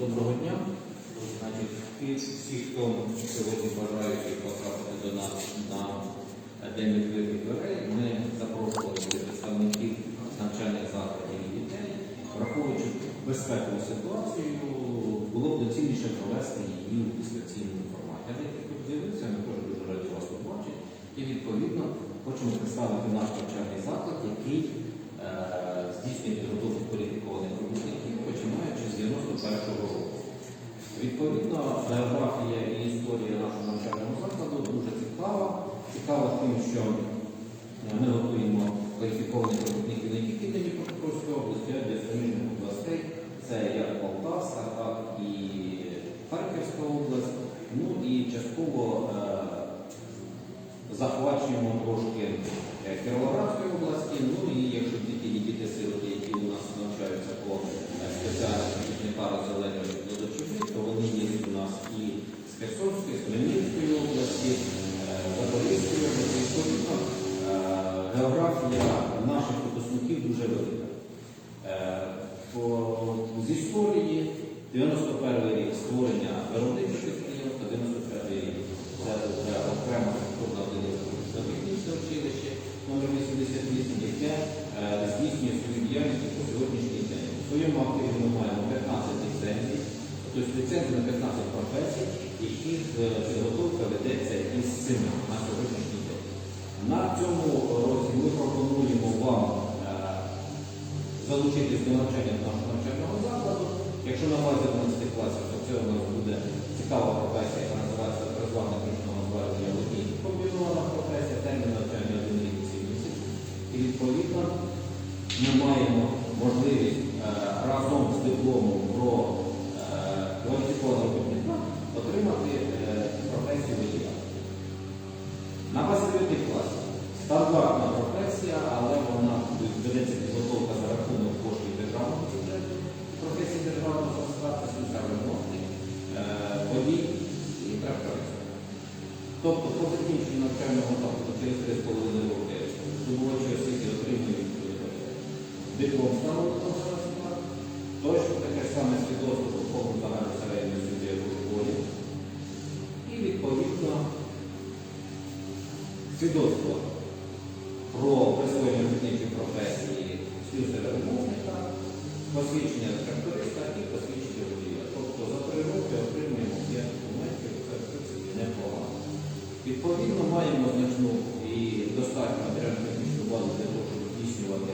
Доброго дня. Значить, всі, хто сьогодні бажають потрапити до нас на день відкритих дверей, ми запрошували представників навчальних закладів і дітей, враховуючи безпекову ситуацію, було б доцільніше провести її у дистанційному форматі. Але як тут з'явився, ми теж дуже раді вас тут бачити. І відповідно хочемо представити наш навчальний заклад, який е, здійснює підготовку кваліфікованих робітників, починаючи з 91-го року. Відповідно, географія і історія нашого навчального закладу дуже цікава. Цікава тим, що е, ми готуємо кваліфікованих робітників не тільки для Дніпропетровської області, а для суміжних областей. Це як Полтавська, так і Харківська область. Ну і частково е, захвачуємо трошки е, Кіровоградської області. Ну і якщо тільки діти сироти, які у нас навчаються по е, спеціальності пара зеленої глядачі, то вони є у нас і з Херсонської, з Хмельницької області, е, Запорізької області. Відповідно, е, географія наших випускників дуже велика. Е, по- З історії 91 рік створення виробничих підприємств, 91 рік це вже окрема структурна одиниця технічне училище номер 88, яке е, здійснює свою діяльність по сьогоднішній день. У своєму активі ми маємо 15 ліцензій, тобто ліцензії на 15 професій, яких е, підготовка ведеться із 7 на сьогоднішній день. На цьому році ми пропонуємо вам е, залучитись до навчання нашого навчального закладу. Якщо на базі 11 класів, то це у нас буде цікава професія, яка називається призвана ручного в одній Комбінована професія, термін навчання 1 рік і 7 місяців. І відповідно ми маємо можливість е, разом з дипломом про е, кваліфікованого робітника отримати е, професію водія. На базі 9 класів стандартна професія, але вона ведеться підготовка за рахунок коштів державного бюджету, професії державного статусу, це ремонтник, е, водій і тракторист. Тобто по закінченню навчального закладу через 3,5 роки здобувачі освіти отримують е, диплом становлення точно таке саме свідоцтво середню освіту, як у школі. І відповідно свідоцтво про присвоєння робітничої професії слюсаря ремонтника, посвідчення тракториста і посвідчення водія. Тобто за три роки отримуємо 5 документів, це в принципі непогано. Відповідно, маємо значну і достатньо матеріально-технічну базу для того, щоб здійснювати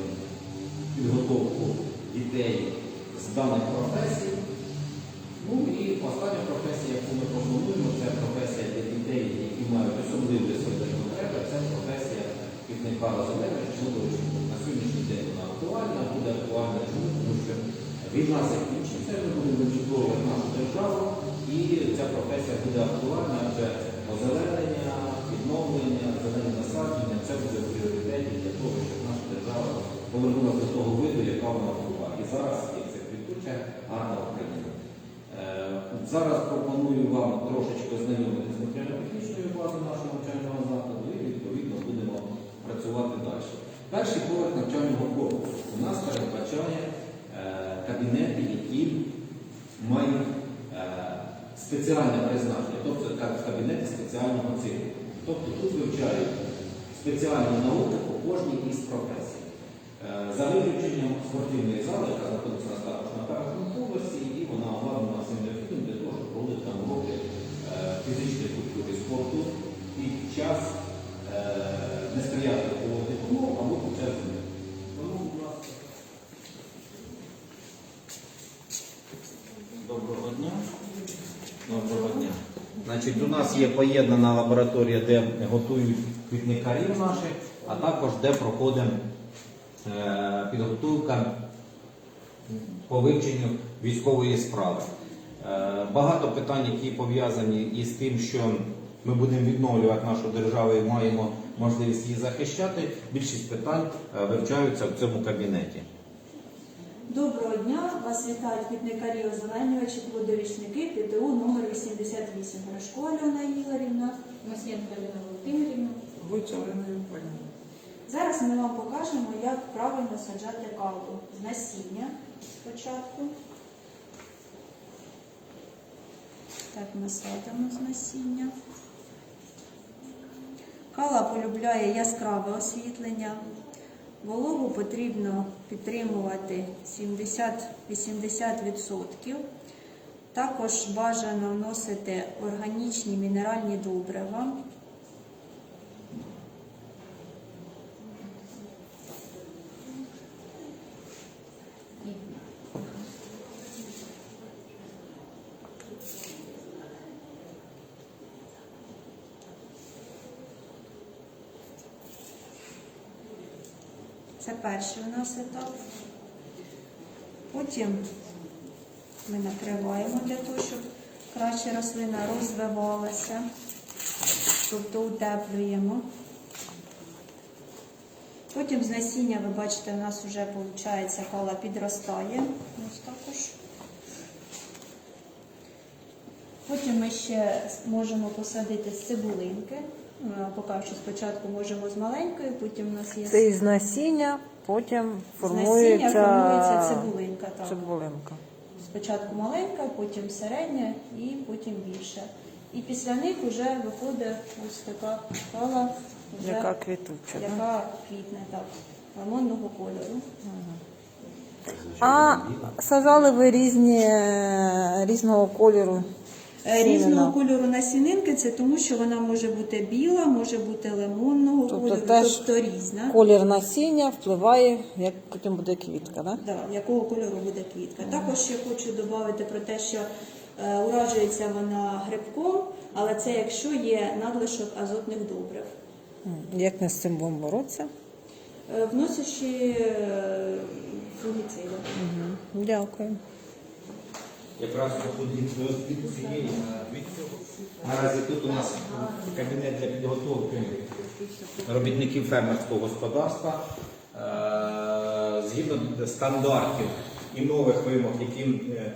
підготовку дітей з даних професій. Ну і остання професія, яку ми пропонуємо, це професія для дітей, які мають особливі свої потреби, це професія півника розуміння, чоловічого. На сьогоднішній день вона актуальна, буде актуальна чому, тому що від нас ми будемо відчудовувати нашу державу, і ця професія буде актуальна, адже озеленення, відновлення, зелені насадження це буде в пріоритеті для того, щоб наша держава повернулася до того виду, яка вона була. І зараз є це квітуча, гарна Україна. Е, Зараз пропоную вам трошечки ознайомитися з матеріально-технічною базою нашого навчального закладу і відповідно будемо працювати далі. Перший поверх навчального корпусу у нас передбачає е, кабінети, які мають е, спеціальне призначення, тобто кабінети спеціального циклу. Тобто тут вивчають спеціальні науки по кожній із професій. Е, За виключенням спортивної зали, яка знаходиться також на першому поверсі, і вона обладнана всім необхідним для того, щоб проводити там уроки е, фізичної культури спорту під час е, несприятливого умов або під час зими. Доброго дня. Доброго дня. Значить, у нас є поєднана лабораторія, де готують квітникарів наших, а також де проходить е, підготовка по вивченню військової справи. Е, Багато питань, які пов'язані із тим, що ми будемо відновлювати нашу державу і маємо можливість її захищати. Більшість питань е, вивчаються в цьому кабінеті. Доброго дня! Вас вітають квітникарі озеленювачі, плодовічники ТТУ номер 88. Гришко Альона Ігорівна. Масленко Ірина Володимирівна. Войця Олена Євгенівна. Зараз ми вам покажемо, як правильно саджати каву з насіння спочатку. Так, ми садимо з насіння. Кала полюбляє яскраве освітлення. Вологу потрібно підтримувати 70-80%. Також бажано вносити органічні мінеральні добрива. Це перший у нас етап. Потім ми накриваємо для того, щоб краще рослина розвивалася. Тобто утеплюємо. Потім з насіння, ви бачите, у нас вже виходить кала підростає. Ось також. Потім ми ще можемо посадити цибулинки. Е, Поки що спочатку можемо з маленької, потім у нас є Це із насіння, потім з насіння формується, формується цибулинка. Так. цибулинка. Спочатку маленька, потім середня і потім більша. І після них вже виходить ось така кала, вже, Яка квітуча. да? яка квітне так, лимонного кольору. А сажали ви різні, різного кольору. Е. Різного кольору насінинки це тому, що вона може бути біла, може бути лимонного Тобто кольору, теж тобто різна. Колір насіння впливає, як потім буде квітка, да? Да, якого кольору буде квітка. Також ще хочу додати про те, що е, уражується вона грибком, але це якщо є надлишок азотних добрив. Як ми з цим будемо боротися? Е, Вносячи е, фунгіциди. Угу. Дякую. Якраз від цієї. Наразі тут у нас кабінет для підготовки робітників фермерського господарства. Е, Згідно стандартів і нових вимог, яким е,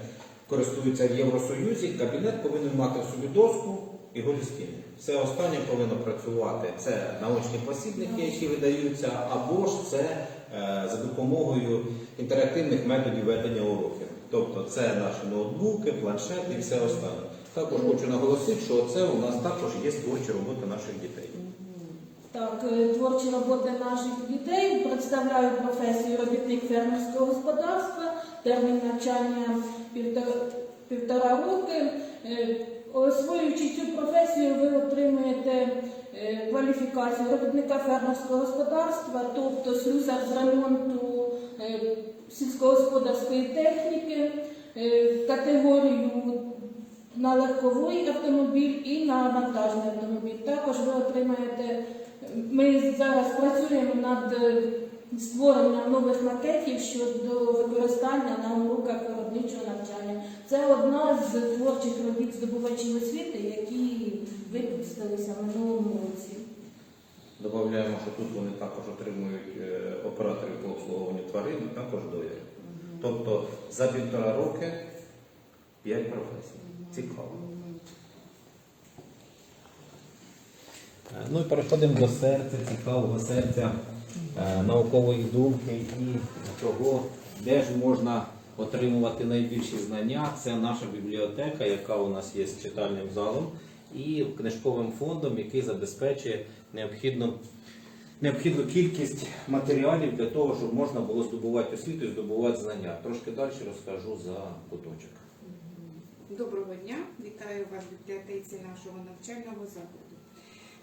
користуються в Євросоюзі, кабінет повинен мати в собі доску і голі стіни. Все останнє повинно працювати. Це наочні посібники, які видаються, або ж це е, за допомогою інтерактивних методів ведення уроків. Тобто це наші ноутбуки, планшети і все останнє. Також хочу наголосити, що це у нас також є творчі роботи наших дітей. Так, е, творчі роботи наших дітей представляють професію робітник фермерського господарства, термін навчання півтора, півтора роки. Е, Освоюючи цю професію, ви отримуєте е, кваліфікацію робітника фермерського господарства, тобто слюсар з ремонту сільськогосподарської техніки, е, категорію на легковий автомобіль і на вантажний автомобіль. Також ви отримаєте. Ми зараз працюємо над е, створенням нових макетів щодо використання на уроках виробничого навчання. Це одна з творчих робіт здобувачів освіти, які випустилися минулому році. Додаємо, що тут вони також отримують е, операторів по обслуговуванню тварин, і також доярів. Тобто за півтора роки п'ять професій. Цікаво. Е, Ну і переходимо до серця, цікавого серця, е, наукової думки і того, де ж можна отримувати найбільші знання. Це наша бібліотека, яка у нас є з читальним залом, і книжковим фондом, який забезпечує необхідну, необхідну кількість матеріалів для того, щоб можна було здобувати освіту і здобувати знання. Трошки далі розкажу за куточок. Доброго дня, вітаю вас в бібліотеці нашого навчального закладу.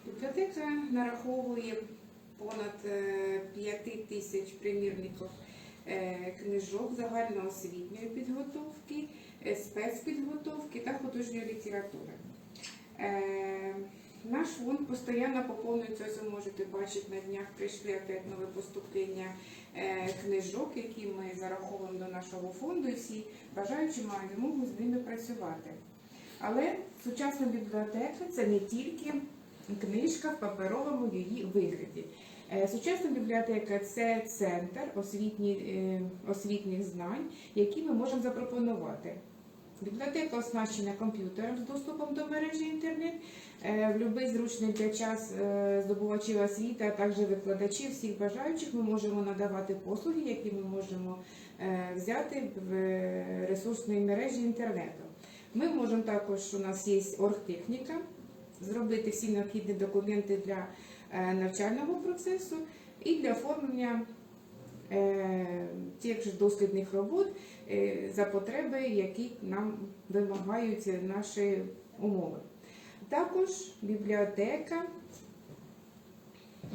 Бібліотека нараховує понад 5 тисяч примірників е, книжок загальноосвітньої підготовки, е, спецпідготовки та художньої літератури. Е, Наш фонд постійно поповнюється, ви можете бачити, на днях прийшли опять нове поступлення е, книжок, які ми зараховуємо до нашого фонду, і всі бажаючі мають змогу з ними працювати. Але сучасна бібліотека це не тільки книжка в паперовому її вигляді. Е, Сучасна бібліотека це центр освітні, освітніх знань, які ми можемо запропонувати. Бібліотека оснащена комп'ютером з доступом до мережі інтернет. Е, В будь-який зручний для час е, здобувачів освіти, а також викладачів, всіх бажаючих ми можемо надавати послуги, які ми можемо е, взяти в ресурсної мережі інтернету. Ми можемо також, у нас є оргтехніка, зробити всі необхідні документи для навчального процесу і для оформлення тих же дослідних робот е, за потреби, які нам вимагають наші умови. Також бібліотека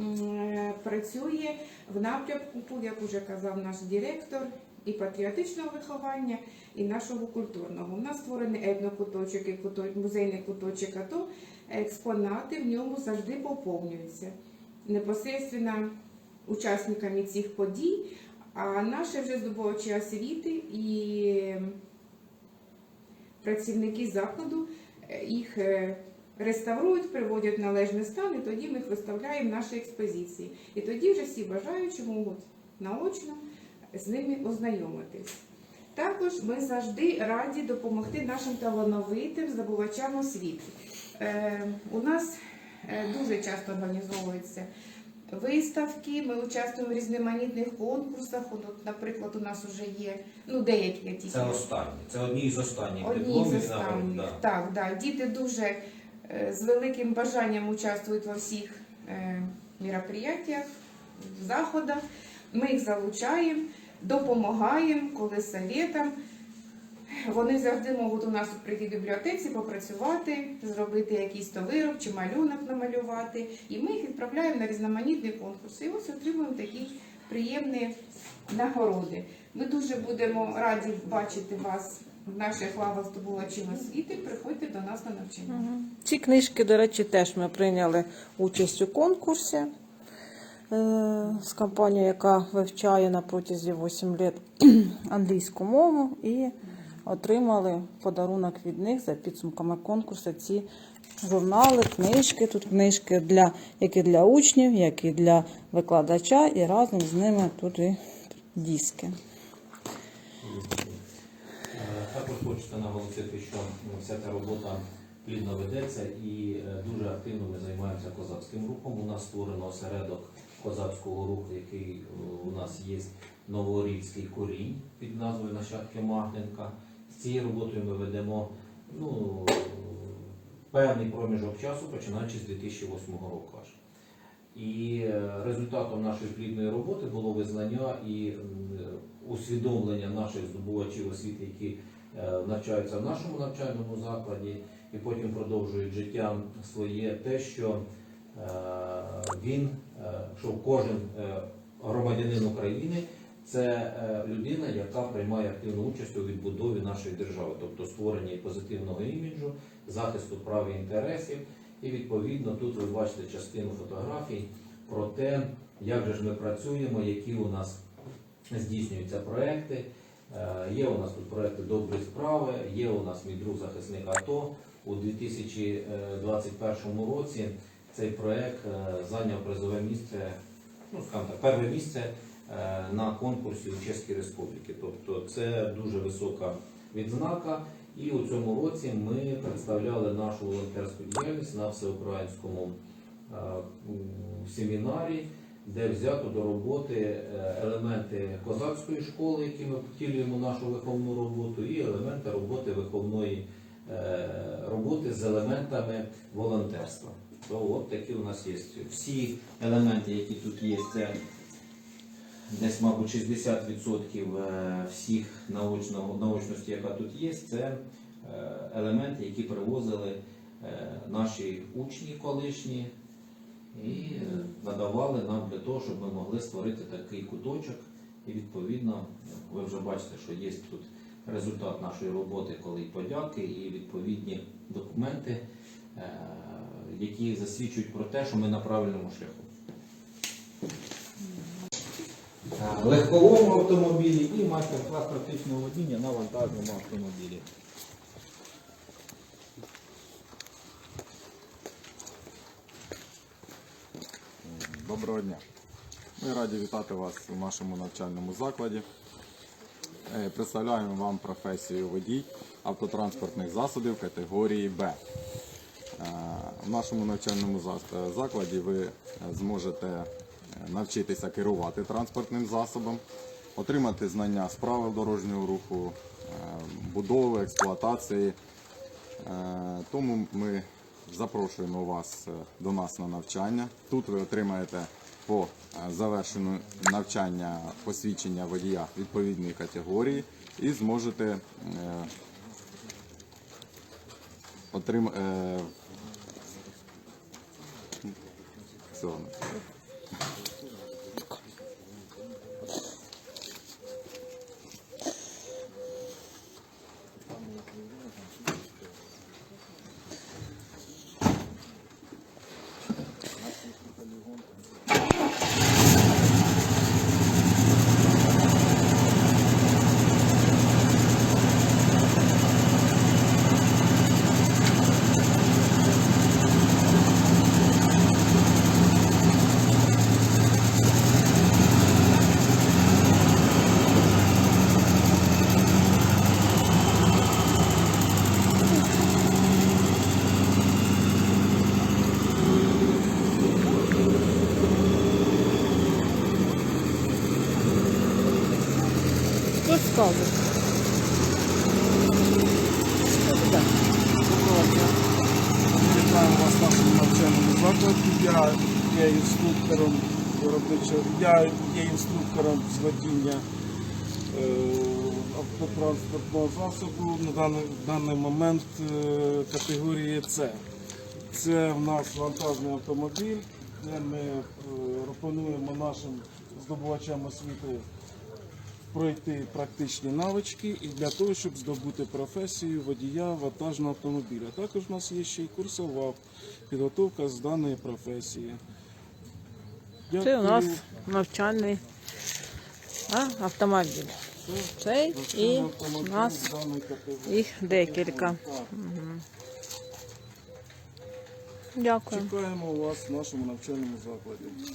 е, працює в напрямку, як уже казав наш директор, і патріотичного виховання, і нашого культурного. У нас створений етнокуточок і музейний куточок, а то експонати в ньому завжди поповнюються непосередньо учасниками цих подій, а наші вже здобувачі освіти і працівники закладу е, їх е, реставрують, приводять в належний стан, і тоді ми їх виставляємо в наші експозиції. І тоді вже всі бажаючі можуть наочно з ними ознайомитись. Також ми завжди раді допомогти нашим талановитим здобувачам освіти. Е, у нас е, дуже часто організовуються виставки, ми участвуємо в різноманітних конкурсах. От, наприклад, у нас вже є ну, деякі я тільки Це останні. Це одні з останніх Одні з останніх. да. Так, да. Діти дуже е, з великим бажанням участвують во всіх е, мероприятиях, заходах. Ми їх залучаємо, допомагаємо, коли советам. Вони завжди можуть у нас прийти в бібліотеці, попрацювати, зробити якийсь то вироб чи малюнок намалювати. І ми їх відправляємо на різноманітні конкурси. І ось отримуємо такі приємні нагороди. Ми дуже будемо раді бачити вас в наших лавах здобувачів освіти. Приходьте до нас на навчання. Ці книжки, до речі, теж ми прийняли участь у конкурсі е, з компанією, яка вивчає на протязі 8 років англійську мову, і отримали подарунок від них за підсумками конкурсу ці журнали, книжки. Тут книжки для, як і для учнів, як і для викладача, і разом з ними тут і диски. Також хочеться наголосити, що ну, вся ця робота плідно ведеться і е, дуже активно ми займаємося козацьким рухом. У нас створено осередок козацького руху, який е, у нас є Новорівський корінь під назвою Нащадки Магненка. Цією роботою ми ведемо ну, певний проміжок часу, починаючи з 2008 року аж. І е, результатом нашої плідної роботи було визнання і усвідомлення наших здобувачів освіти, які е, навчаються в нашому навчальному закладі, і потім продовжують життя своє, те, що е, він, що кожен громадянин України це е, людина, яка приймає активну участь у відбудові нашої держави, тобто створенні позитивного іміджу, захисту прав і інтересів. І відповідно тут ви бачите частину фотографій про те, як же ж ми працюємо, які у нас здійснюються проекти. Е, Є у нас тут проекти добрі справи, є у нас мій друг захисник АТО. У 2021 році цей проект е, зайняв призове місце, ну скажімо так, перше місце на конкурсі у Чеській Республіки. Тобто це дуже висока відзнака. І у цьому році ми представляли нашу волонтерську діяльність на всеукраїнському е, семінарі, де взято до роботи е, елементи козацької школи, які ми втілюємо нашу виховну роботу, і елементи роботи виховної е, роботи з елементами волонтерства. То от такі у нас є. Всі елементи, які тут є, це десь, мабуть, 60% е, всіх научного, научності, яка тут є, це е, елементи, які привозили е, наші учні колишні і надавали нам для того, щоб ми могли створити такий куточок. І відповідно, ви вже бачите, що є тут результат нашої роботи, коли і подяки, і відповідні документи, які засвідчують про те, що ми на правильному шляху. Легковому автомобілі і майстер-клас практичного водіння на вантажному автомобілі. Доброго дня. Ми раді вітати вас у нашому навчальному закладі. Е, Представляємо вам професію водій автотранспортних засобів категорії Б. Е, В нашому навчальному закладі ви е, зможете е, навчитися керувати транспортним засобом, отримати знання з правил дорожнього руху, е, будови, експлуатації Е, Тому ми запрошуємо вас е, до нас на навчання. Тут ви отримаєте по завершенню навчання посвідчення водія відповідної категорії і зможете отрим... е, все. Хто скаже? Вітаємо вас нашому навчальному закладі. Я є інструктором виробничого, я є інструктором з водіння е, автотранспортного засобу на даний, даний момент е, категорії С. Це в нас вантажний автомобіль, де ми е, пропонуємо нашим здобувачам освіти пройти практичні навички і для того, щоб здобути професію водія вантажного автомобіля. Також у нас є ще й курсова підготовка з даної професії. Це у нас навчальний а, автомобіль. Цей і у нас їх декілька. Так. Дякую. Чекаємо вас в нашому навчальному закладі.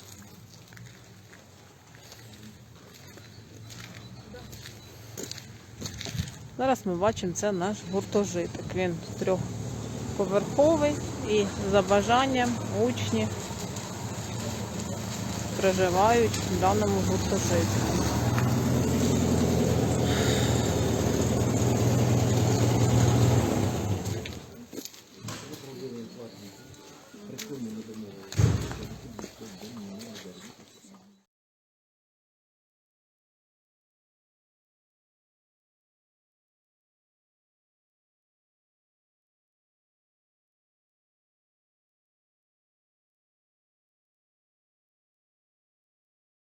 Зараз ми бачимо, це наш гуртожиток. Він трьохповерховий і за бажанням учні проживають в даному гуртожитку.